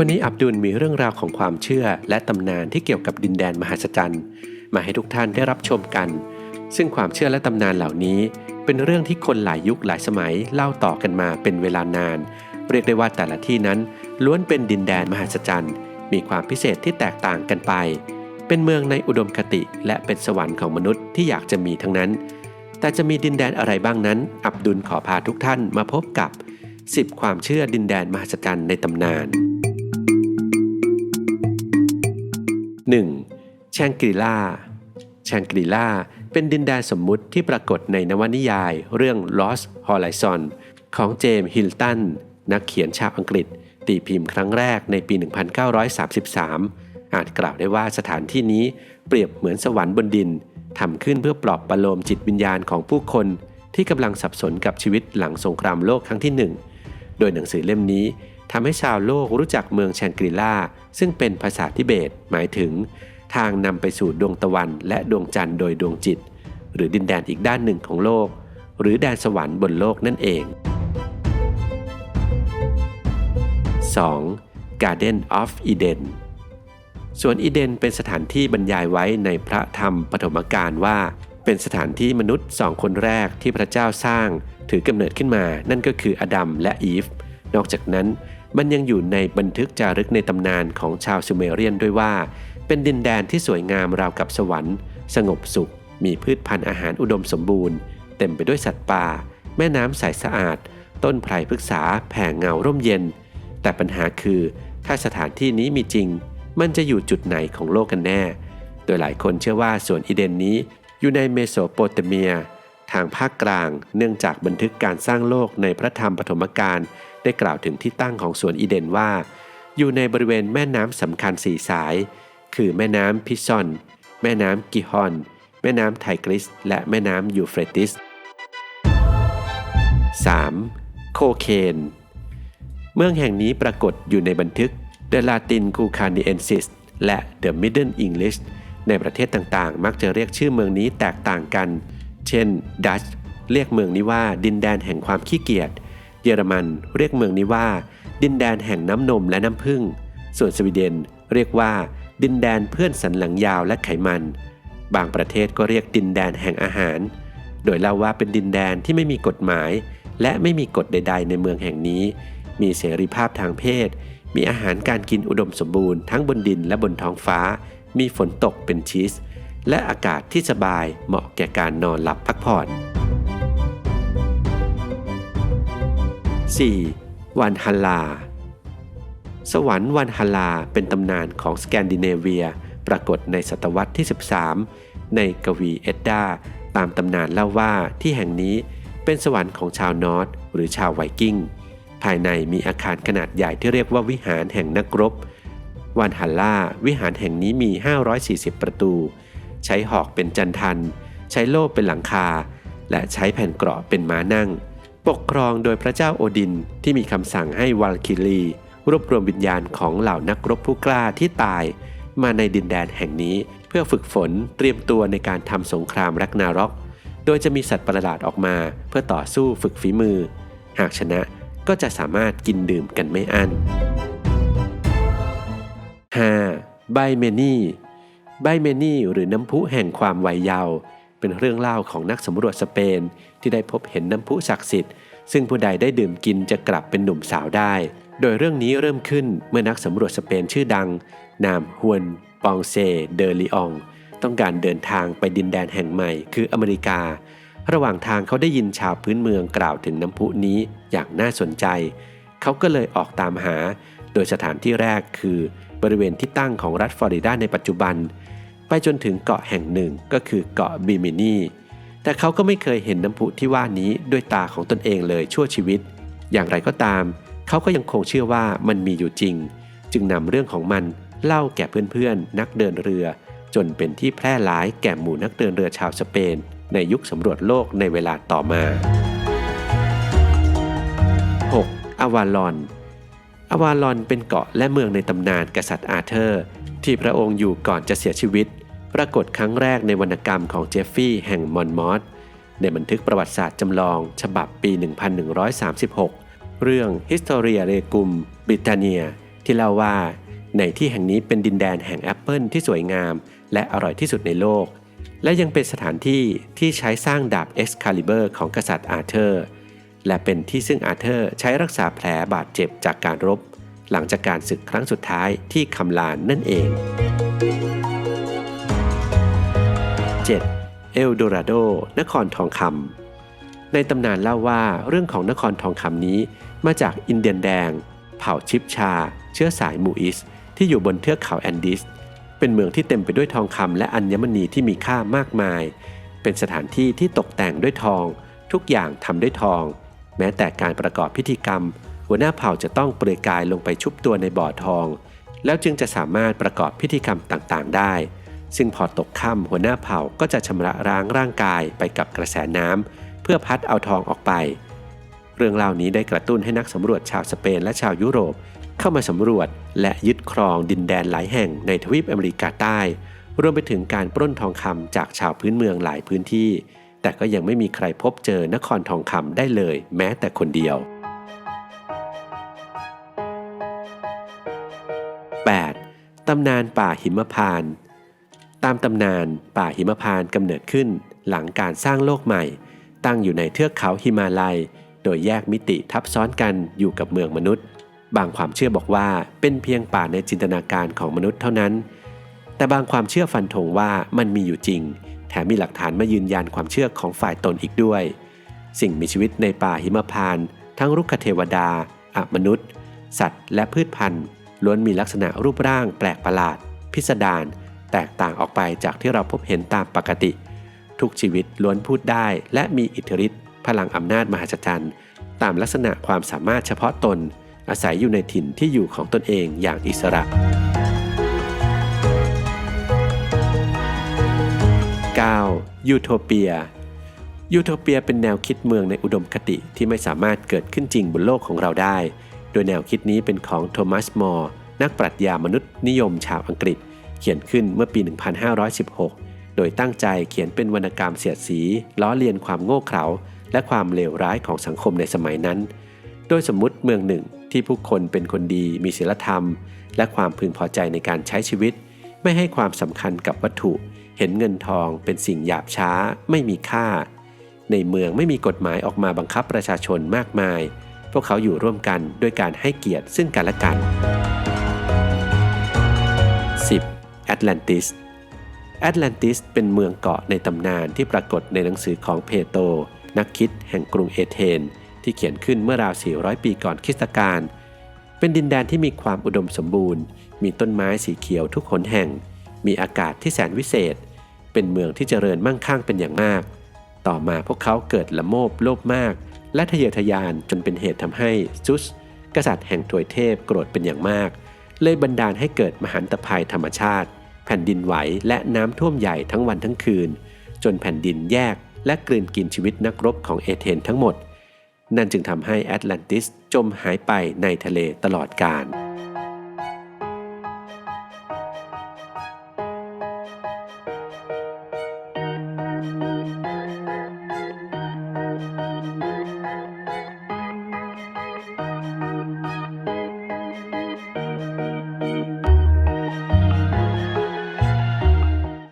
วันนี้อับดุลมีเรื่องราวของความเชื่อและตำนานที่เกี่ยวกับดินแดนมหัศจรรย์ มาให้ทุกท่านได้รับชมกัน ซึ่งความเชื่อและตำนานเหล่านี้ เป็นเรื่องที่คนหลายยุคหลายสมัยเล่าต่อกันมาเป็นเวลานาน เรียกได้ว่าแต่ละที่นั้นล้วนเป็นดินแดนมหัศจรรย์ มีความพิเศษที่แตกต่างกันไป เป็นเมืองในอุดมคติและเป็นสวรรค์ของมนุษย์ที่อยากจะมีทั้งนั้น แต่จะมีดินแดนอะไรบ้างนั้น อับดุลขอพาทุกท่านมาพบกับ 10 ความเชื่อดินแดนมหัศจรรย์ในตำนาน 1. แชงกรีลาแชงกรีลาเป็นดินแดนสมมุติที่ปรากฏในนวนิยายเรื่อง Lost Horizon ของเจมส์ฮิลตันนักเขียนชาวอังกฤษ ตีพิมพ์ครั้งแรกในปี 1933 อาจกล่าวได้ว่าสถานที่นี้เปรียบเหมือนสวรรค์บนดินทำขึ้นเพื่อปลอบประโลมจิตวิญญาณของผู้คน ที่กำลังสับสนกับชีวิตหลังสงครามโลกครั้งที่หนึ่งโดยหนังสือเล่มนี้ ทำให้ชาวโลกรู้จักเมืองแชงกรีลาซึ่งเป็นภาษาทิเบต หมายถึง ทางนำไปสู่ดวงตะวันและดวงจันทร์โดยดวงจิต หรือดินแดนอีกด้านหนึ่งของโลก หรือแดนสวรรค์บนโลกนั่นเอง 2. Garden of Eden สวนอีเดนเป็นสถานที่บรรยายไว้ในพระธรรมปฐมกาลว่า เป็นสถานที่มนุษย์สองคนแรกที่พระเจ้าสร้าง ถือกำเนิดขึ้นมา นั่นก็คืออดัมและอีฟ นอกจากนั้น มันยังอยู่ในบันทึกจารึกในตำนานของชาวซูเมเรียนด้วยว่า เป็นดินแดนที่สวยงามราวกับสวรรค์ สงบสุข มีพืชพันธุ์อาหารอุดมสมบูรณ์ เต็มไปด้วยสัตว์ป่า แม่น้ำใสสะอาด ต้นไผ่พฤกษา แผ่เงาร่มเย็น แต่ปัญหาคือ ถ้าสถานที่นี้มีจริง มันจะอยู่จุดไหนของโลกกันแน่ โดยหลายคนเชื่อว่าสวนอีเดนนี้ อยู่ในเมโสโปเตเมีย ทางภาคกลาง เนื่องจากบันทึกการสร้างโลกในพระธรรมปฐมกาลได้กล่าวถึงที่ตั้งของสวนอีเดนว่า อยู่ในบริเวณแม่น้ำสำคัญสี่สาย คือแม่น้ำพิซอน แม่น้ำกิฮอน แม่น้ำไทกริส และแม่น้ำยูเฟรติส 3. โคเคน เมืองแห่งนี้ปรากฏอยู่ในบันทึก The Latin c u c a n i e n s i s และ The Middle English ในประเทศต่างๆ มักจะเรียกชื่อเมืองนี้แตกต่างกัน เช่น ดัตช์เรียกเมืองนี้ว่าดินแดนแห่งความขี้เกียจ เยอรมันเรียกเมืองนี้ว่า ดินแดนแห่งน้ำนมและน้ำผึ้ง ส่วนสวีเดนเรียกว่า ดินแดนเพื่อนสันหลังยาวและไขมัน บางประเทศก็เรียกดินแดนแห่งอาหาร โดยเล่าว่าเป็นดินแดนที่ไม่มีกฎหมาย และไม่มีกฎใด ๆ ในเมืองแห่งนี้ มีเสรีภาพทางเพศ มีอาหารการกินอุดมสมบูรณ์ทั้งบนดินและบนท้องฟ้า มีฝนตกเป็นชีส และอากาศที่สบายเหมาะแก่การนอนหลับพักผ่อน 4. วันฮัลลา สวรรค์วันฮัลลาเป็นตำนานของสแกนดิเนเวีย ปรากฏในศตวรรษที่ 13 ในกวีเอ็ดดาตามตำนานเล่าว่าที่แห่งนี้เป็นสวรรค์ของชาวนอร์ทหรือชาวไวกิ้ง ภายในมีอาคารขนาดใหญ่ที่เรียกว่าวิหารแห่งนักรบ วันฮัลลาวิหารแห่งนี้มี 540 ประตู ใช้หอกเป็นจันทัน ใช้โล่เป็นหลังคา และใช้แผ่นเกราะเป็นม้านั่ง ปกครองโดยพระเจ้าโอดินที่มีคำสั่งให้วัลคิรีรวบรวมวิญญาณของเหล่านักรบผู้กล้าที่ตาย มาในดินแดนแห่งนี้ เพื่อฝึกฝนเตรียมตัวในการทำสงครามรักนารอกโดยจะมีสัตว์ประหลาดออกมา เพื่อต่อสู้ฝึกฝีมือ หากชนะก็จะสามารถกินดื่มกันไม่อั้น 5. ไบเมนี่ ไบเมนี่หรือน้ำพุแห่งความวัยเยาว์เป็นเรื่องเล่าของนักสำรวจสเปน ที่ได้พบเห็นน้ำพุศักดิ์สิทธิ์ซึ่งผู้ใดได้ดื่มกินจะกลับเป็นหนุ่มสาวได้ โดยเรื่องนี้เริ่มขึ้นเมื่อนักสำรวจสเปนชื่อดัง นามฮวน ปองเซ เดลิอองต้องการเดินทางไปดินแดนแห่งใหม่ คืออเมริกา ระหว่างทางเขาได้ยินชาวพื้นเมืองกล่าวถึงน้ำพุนี้อย่างน่าสนใจ เขาก็เลยออกตามหา โดยสถานที่แรกคือ บริเวณที่ตั้งของรัฐฟลอริดาในปัจจุบัน ไปจนถึงเกาะแห่งหนึ่งก็คือเกาะบิมินี แต่เขาก็ไม่เคยเห็นน้ำพุที่ว่านี้ด้วยตาของตนเองเลยชั่วชีวิต อย่างไรก็ตาม เขาก็ยังคงเชื่อว่ามันมีอยู่จริง จึงนำเรื่องของมันเล่าแก่เพื่อนๆ นักเดินเรือ จนเป็นที่แพร่หลายแก่หมู่นักเดินเรือชาวสเปน ในยุคสำรวจโลกในเวลาต่อมา 6. อวาลอน อาวาลอนเป็นเกาะและเมืองในตำนานกษัตริย์อาเธอร์ ที่พระองค์อยู่ก่อนจะเสียชีวิต ปรากฏครั้งแรกในวรรณกรรมของเจฟฟี่แห่งมอนมอสในบันทึกประวัติศาสตร์จำลอง ฉบับปี 1136 เรื่อง Historia Regum Britannia ที่เล่าว่า ในที่แห่งนี้เป็นดินแดนแห่งแอปเปิลที่สวยงาม และอร่อยที่สุดในโลก และยังเป็นสถานที่ที่ใช้สร้างดาบเอ็กซ์คาลิเบอร์ของกษัตริย์อาเธอร์ และเป็นที่ซึ่งอาเธอร์ใช้รักษาแผลบาดเจ็บจากการรบ หลังจากการศึกครั้งสุดท้ายที่คำลานนั่นเอง 7. เอลโดราโด นครทองคำในตำนานเล่าว่าเรื่องของนครทองคำนี้มาจากอินเดียนแดง เผ่าชิปชา เชื้อสายมูอิส ที่อยู่บนเทือกเขาแอนดิส เป็นเมืองที่เต็มไปด้วยทองคำและอัญมณีที่มีค่ามากมาย เป็นสถานที่ที่ตกแต่งด้วยทอง ทุกอย่างทำด้วยทอง แม้แต่การประกอบพิธีกรรม หัวหน้าเผ่าจะต้องเปลือยกายลงไปชุบตัวในบ่อทอง แล้วจึงจะสามารถประกอบพิธีกรรมต่างๆ ได้ ซึ่งพอตกค่ำหัวหน้าเผ่าก็จะชำระล้างร่างกายไปกับกระแสน้ำเพื่อพัดเอาทองออกไป เรื่องเล่านี้ได้กระตุ้นให้นักสำรวจชาวสเปนและชาวยุโรป เข้ามาสำรวจและยึดครองดินแดนหลายแห่งในทวีปอเมริกาใต้รวมไปถึงการปล้นทองคำจากชาวพื้นเมืองหลายพื้นที่ แต่ก็ยังไม่มีใครพบเจอนครทองคำได้เลย แม้แต่คนเดียว 8. ตำนานป่าหิมพานต์ตามตำนานป่าหิมพานต์กำเนิดขึ้นหลังการสร้างโลกใหม่ ตั้งอยู่ในเทือกเขาหิมาลัย โดยแยกมิติทับซ้อนกันอยู่กับเมืองมนุษย์ บางความเชื่อบอกว่าเป็นเพียงป่าในจินตนาการของมนุษย์เท่านั้น แต่บางความเชื่อฟันธงว่ามันมีอยู่จริง แถมมีหลักฐานมายืนยันความเชื่อของฝ่ายตนอีกด้วย สิ่งมีชีวิตในป่าหิมพานต์ทั้งรุกขเทวดาอมนุษย์ สัตว์และพืชพันธุ์ ล้วนมีลักษณะรูปร่างแปลกประหลาด พิสดารแตกต่างออกไปจากที่เราพบเห็นตามปกติ ทุกชีวิตล้วนพูดได้ และมีอิทธิฤทธิ์พลังอำนาจมหัศจรรย์ ตามลักษณะความสามารถเฉพาะตน อาศัยอยู่ในถิ่นที่อยู่ของตนเองอย่างอิสระ 9. ยูโทเปีย ยูโทเปียเป็นแนวคิดเมืองในอุดมคติที่ไม่สามารถเกิดขึ้นจริงบนโลกของเราได้ โดยแนวคิดนี้เป็นของโทมัสมอร์นักปรัชญามนุษย์นิยมชาวอังกฤษ เขียนขึ้นเมื่อปี 1516 โดยตั้งใจเขียนเป็นวรรณกรรมเสียดสี ล้อเลียนความโง่เขลาและความเลวร้ายของสังคมในสมัยนั้น โดยสมมุติเมืองหนึ่งที่ผู้คนเป็นคนดีมีศีลธรรม และความพึงพอใจในการใช้ชีวิต ไม่ให้ความสำคัญกับวัตถุ เห็นเงินทองเป็นสิ่งหยาบช้า ไม่มีค่า ในเมืองไม่มีกฎหมายออกมาบังคับประชาชนมากมาย พวกเขาอยู่ร่วมกันด้วยการให้เกียรติซึ่งกันและกัน 10. แอตแลนติสแอตแลนติสเป็นเมืองเกาะในตำนานที่ปรากฏในหนังสือของเพโต นักคิดแห่งกรุงเอเธน ที่เขียนขึ้นเมื่อราว 400 ปีก่อนคริสตกาล เป็นดินแดนที่มีความอุดมสมบูรณ์ มีต้นไม้สีเขียวทุกหนแห่ง มีอากาศที่แสนวิเศษ เป็นเมืองที่เจริญมั่งคั่งเป็นอย่างมาก ต่อมาพวกเขาเกิดละโมบโลภมาก และทะเยอทะยานจนเป็นเหตุทำให้ซุส กษัตริย์แห่งถวยเทพโกรธเป็นอย่างมาก เลยบันดาลให้เกิดมหันตภัยธรรมชาติ แผ่นดินไหวและน้ำท่วมใหญ่ทั้งวันทั้งคืน จนแผ่นดินแยกและกลืนกินชีวิตนักรบของเอเธนทั้งหมด นั่นจึงทำให้แอตแลนติสจมหายไปในทะเลตลอดกาล